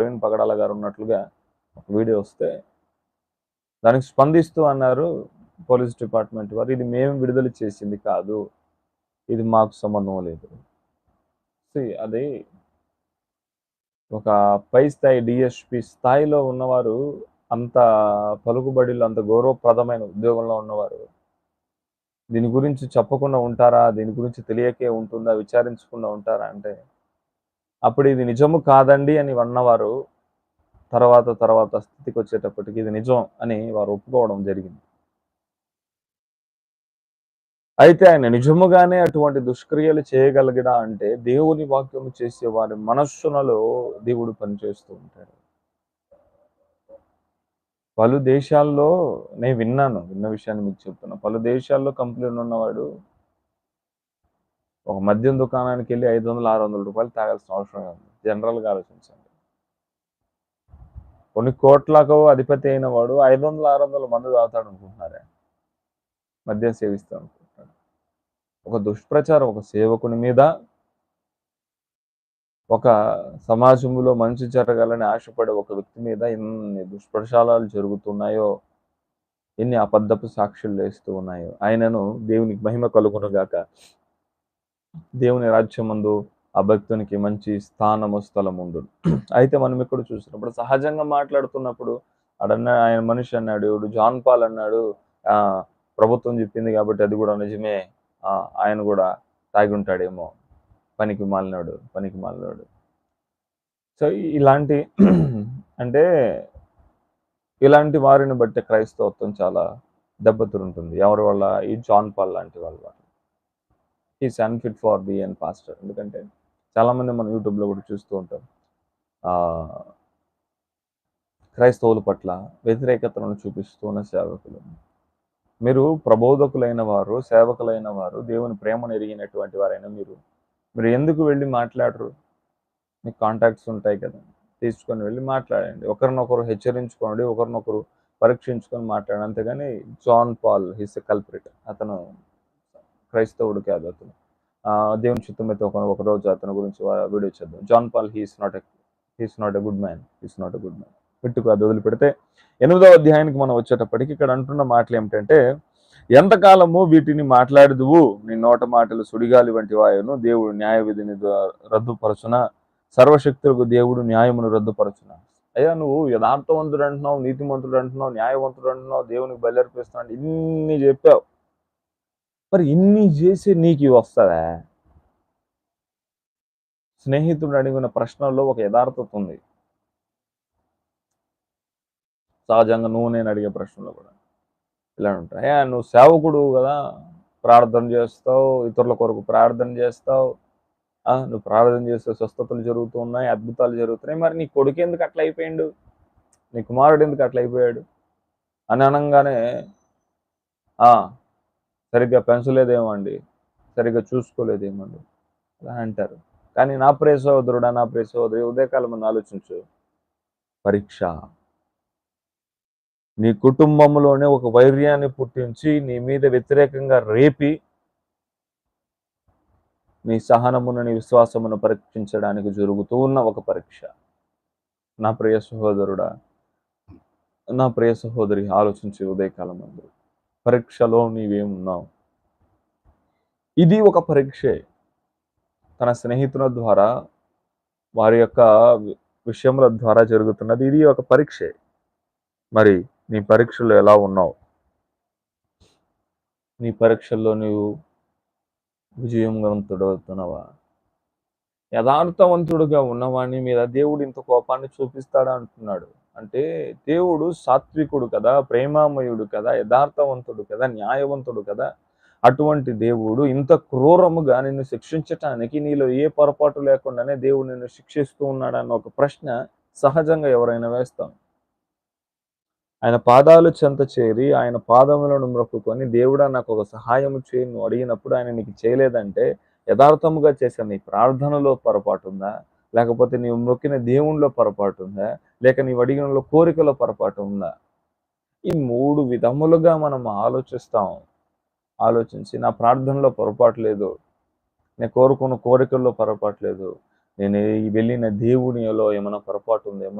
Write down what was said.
ప్రవీణ్ పగడాల గారు ఉన్నట్లుగా ఒక వీడియో వస్తే దానికి స్పందిస్తూ అన్నారు పోలీస్ డిపార్ట్మెంట్ వారు ఇది మేము విడుదల చేసింది కాదు ఇది మాకు సంబంధం లేదు. అది ఒక పై స్థాయి డిఎస్పి స్థాయిలో ఉన్నవారు అంత పలుకుబడిలో అంత గౌరవప్రదమైన ఉద్యోగంలో ఉన్నవారు దీని గురించి చెప్పకుండా ఉంటారా? దీని గురించి తెలియకే ఉంటుందా? విచారించకుండా ఉంటారా? అంటే అప్పుడు ఇది నిజము కాదండి అని అన్నవారు తర్వాత తర్వాత స్థితికి వచ్చేటప్పటికి ఇది నిజం అని వారు ఒప్పుకోవడం జరిగింది. అయితే ఆయన నిజముగానే అటువంటి దుష్క్రియలు చేయగలిగడా అంటే దేవుని వాక్యము చేసే వారి మనస్సులలో దేవుడు పనిచేస్తూ ఉంటాడు. పలు దేశాల్లో నేను విన్నాను విన్న విషయాన్ని మీకు చెప్తున్నా. పలు దేశాల్లో కంప్లైంట్ ఉన్నవాడు ఒక మద్యం దుకాణానికి వెళ్ళి ఐదు వందలు ఆరు వందల రూపాయలు తాగాల్సిన అవసరం ఉంది జనరల్గా ఆలోచించండి. కొన్ని కోట్లకు అధిపతి అయిన వాడు ఐదు వందల ఆరు వందల మంది తాగుతాడు అనుకుంటున్నారే? మద్యం సేవిస్తాడు అనుకుంటున్నాడు. ఒక దుష్ప్రచారం ఒక సేవకుని మీద ఒక సమాజంలో మంచి జరగాలని ఆశపడే ఒక వ్యక్తి మీద ఎన్ని దుష్ప్రచారాలు జరుగుతున్నాయో ఎన్ని అబద్ధపు సాక్షులు లేస్తూ ఉన్నాయో ఆయనను దేవునికి మహిమ కలుగునుగాక దేవుని రాజ్యమందు ఆ భక్తునికి మంచి స్థానము స్థలం ఉండు అయితే మనం ఇక్కడ చూసినప్పుడు సహజంగా మాట్లాడుతున్నప్పుడు అడన్న ఆయన మనిషి అన్నాడు ఇవిడు జాన్ పాల్ అన్నాడు ఆ ప్రభుత్వం చెప్పింది కాబట్టి అది కూడా నిజమే ఆయన కూడా తాగి ఉంటాడేమో పనికి మాలినాడు పనికి మాలినాడు. సో ఇలాంటి అంటే ఇలాంటి వారిని బట్టి క్రైస్తవత్వం చాలా దెబ్బతింటుంది. ఎవరి వల్ల? ఈ జాన్ పాల్ లాంటి వాళ్ళ వల్ల. Is unfit for be and pastor ఎందుకంటే చాలామంది మనం యూట్యూబ్లో కూడా చూస్తూ ఉంటాం క్రైస్తవుల పట్ల వ్యతిరేకతను చూపిస్తున్న సేవకులు. మీరు ప్రబోధకులైన వారు సేవకులైన వారు దేవుని ప్రేమను ఎరిగినటువంటి వారైనా మీరు. మీరు ఎందుకు వెళ్ళి మాట్లాడరు? మీకు కాంటాక్ట్స్ ఉంటాయి కదా. తీసుకొని వెళ్ళి మాట్లాడండి. ఒకరినొకరు హెచ్చరించుకోండి ఒకరినొకరు పరీక్షించుకొని మాట్లాడండి. అంతేగాని జాన్ పాల్ హిస్ కల్ప్రిట్ అతను క్రైస్తవుడు కాదు అతను ఆ, దేవుని చిత్తమైతే ఒక ఒక రోజు అతని గురించి వీడియో చేద్దాం. John Paul he's not a he's not a good man he's not a good man పెట్టుకు అది వదిలిపెడితే ఎనిమిదవ అధ్యాయానికి మనం వచ్చేటప్పటికి ఇక్కడ అంటున్న మాటలు ఏమిటంటే ఎంతకాలము వీటిని మాట్లాడదువు? నీ నోట మాటలు సుడిగాలి వంటి వాయును దేవుడు న్యాయ విధిని రద్దుపరచున? సర్వశక్తులకు దేవుడు న్యాయమును రద్దుపరచున? అయ్యా నువ్వు యథార్థవంతుడు అంటున్నావు నీతిమంతుడు అంటున్నావు న్యాయవంతుడు అంటున్నావు దేవునికి బయలుదేరిపిస్తున్నావు ఇన్ని చెప్పావు. మరి ఇన్ని చేసి నీకు ఇవి వస్తుందా స్నేహితుడు అడిగిన ప్రశ్నల్లో ఒక యథార్థత ఉంది. సహజంగా నువ్వు నేను అడిగే ప్రశ్నలో కూడా. ఇలా ఉంటాయి. "అయ్యా, నువ్వు సేవకుడు కదా. ప్రార్థన చేస్తావు ఇతరుల కొరకు ప్రార్థన చేస్తావు. ఆ, నువ్వు ప్రార్థన చేస్తే స్వస్థతలు జరుగుతూ ఉన్నాయి అద్భుతాలు జరుగుతున్నాయి. మరి నీ కొడుకు ఎందుకు అట్లా అయిపోయాడు? నీ కుమారుడు ఎందుకు అట్లా అయిపోయాడు? అని అనగానే "ఆ, సరిగ్గా పెంచలేదేమండి. సరిగ్గా చూసుకోలేదేమండి. అలా అంటారు. కానీ నా ప్రే సోదరుడా నా ప్రే సోదరి ఉదయకాలం ఆలోచించు. పరీక్ష. నీ కుటుంబంలోనే ఒక వైర్యాన్ని పుట్టించి నీ మీద వ్యతిరేకంగా రేపి నీ సహనమును నీ విశ్వాసమును పరీక్షించడానికి జరుగుతూ ఉన్న ఒక పరీక్ష. నా ప్రియ సహోదరుడా నా ప్రియ సహోదరి ఆలోచించి ఉదయకాలం అందరూ పరీక్షలో నీవేమున్నావు? ఇది ఒక పరీక్షే. తన స్నేహితుల ద్వారా వారి యొక్క విషయముల ద్వారా జరుగుతున్నది ఇది ఒక పరీక్షే. మరి నీ పరీక్షలు ఎలా ఉన్నావు? నీ పరీక్షల్లో నీవు విజయవంతుడు అవుతున్నావా యథార్థవంతుడుగా ఉన్నవాని మీద దేవుడు ఇంత కోపాన్ని చూపిస్తాడా అంటున్నాడు. అంటే దేవుడు సాత్వికుడు కదా ప్రేమామయుడు కదా యథార్థవంతుడు కదా న్యాయవంతుడు కదా. అటువంటి దేవుడు ఇంత క్రూరముగా నిన్ను శిక్షించటానికి నీలో ఏ పొరపాటు లేకుండానే దేవుడు నిన్ను శిక్షిస్తూ ఉన్నాడన్న ఒక ప్రశ్న సహజంగా ఎవరైనా వేస్తాం. ఆయన పాదాలు చెంత చేరి ఆయన పాదములను మొక్కుకొని దేవుడా నాకు ఒక సహాయం చేయి నువ్వు అడిగినప్పుడు ఆయన నీకు చేయలేదంటే యథార్థముగా చేసే నీ ప్రార్థనలో పొరపాటు ఉందా? లేకపోతే నీవు మొక్కిన దేవుణ్ణిలో పొరపాటు ఉందా? లేక నీవు అడిగినలో కోరికలో పొరపాటు ఉందా? ఈ మూడు విధములుగా మనం ఆలోచిస్తాం. ఆలోచించి నా ప్రార్థనలో పొరపాటు లేదు. నేను కోరుకున్న కోరికల్లో పొరపాటు లేదు. నేను వెళ్ళిన దేవునిలో ఏమైనా పొరపాటు ఉందేమో